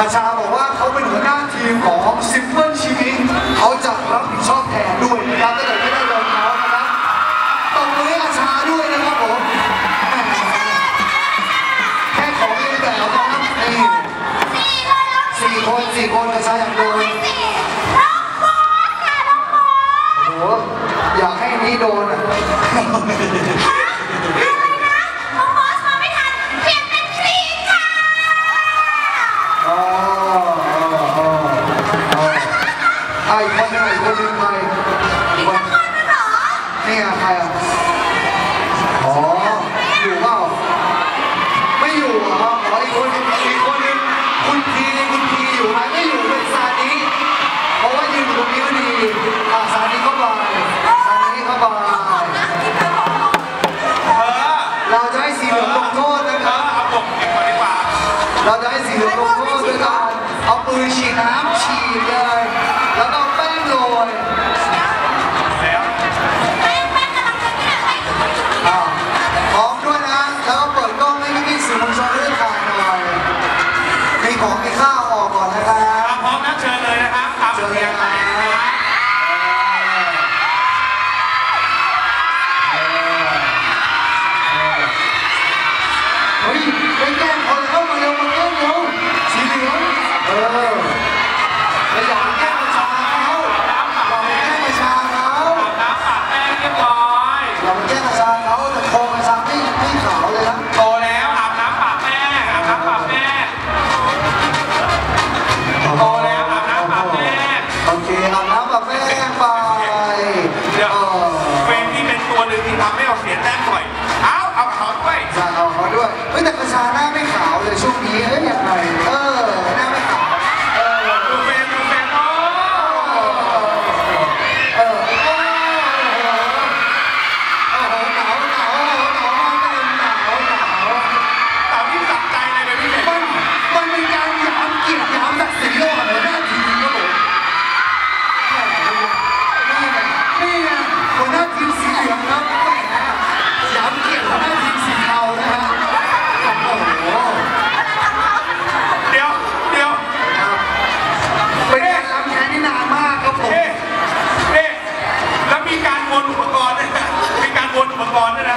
คาชาบอกว่าเขาเป็นหัวหน้าทีมของซิมเปิลชีวิตเขาจะรับผิดชอบแทนด้วยนะครับถ้าเกิดไม่ได้ลงเขานะครับตบมือให้อาชาด้วยนะครับผมแค่ของยังแต่เอาครับนี่สี่คนสี่คนอาชาอยากโดนโอ้โหอยากให้นนี้โดนอะ นี่ไงใครอะอ๋ออยู่เปล่าไม่อยู่เหรออ๋ออีกคนหนึงอีกคนหนึงคุณพีคุณพีอยู่ไหมไม่อยู่เป็นซานิเพราะว่ายืนอยู่ตรงนี้พอดีอะซานิเข้าไปซานิเข้าไปเออเราจะให้สีเหลืองลงโทษนะเอครับอเอาปกเก็บก่อนดีกว่าเราจะให้สีเหลืองลงโทษด้วยการเอาปืนฉีดน้ำฉีดเลย ชาหน้าไม่ขาวเลยช่วงนี้เอ้ย กา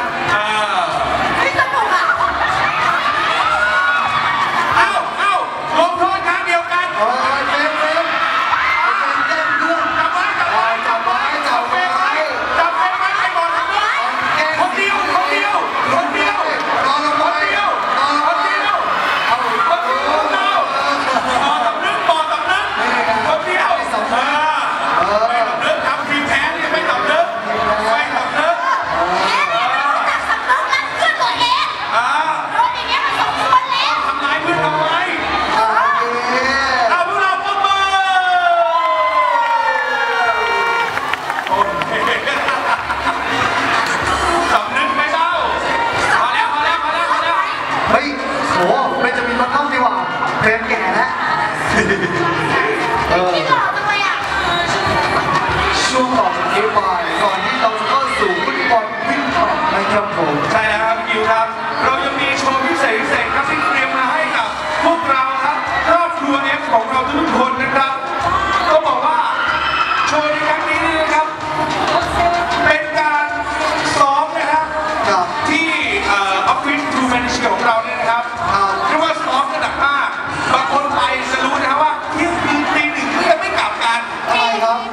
ครับกิวครับ เรายังมีโชว์พิเศษพิเศษครับที่เตรียมมาให้กับพวกเราครับครอบครัวเอฟของเราทุกๆคนนะครับก็บอกว่าโชว์ในครั้งนี้นี่นะครับ เป็นการซ้อมนะครับกับที่เออฟฟิศทูแมนเชียของเราเนี่ยนะครับครับเรียกว่าซ้อมระดับมากบางคนไปจะรู้นะครับว่าเที่ยงคืนตีหนึ่งก็ยังไม่กลับกันทำไมครับเ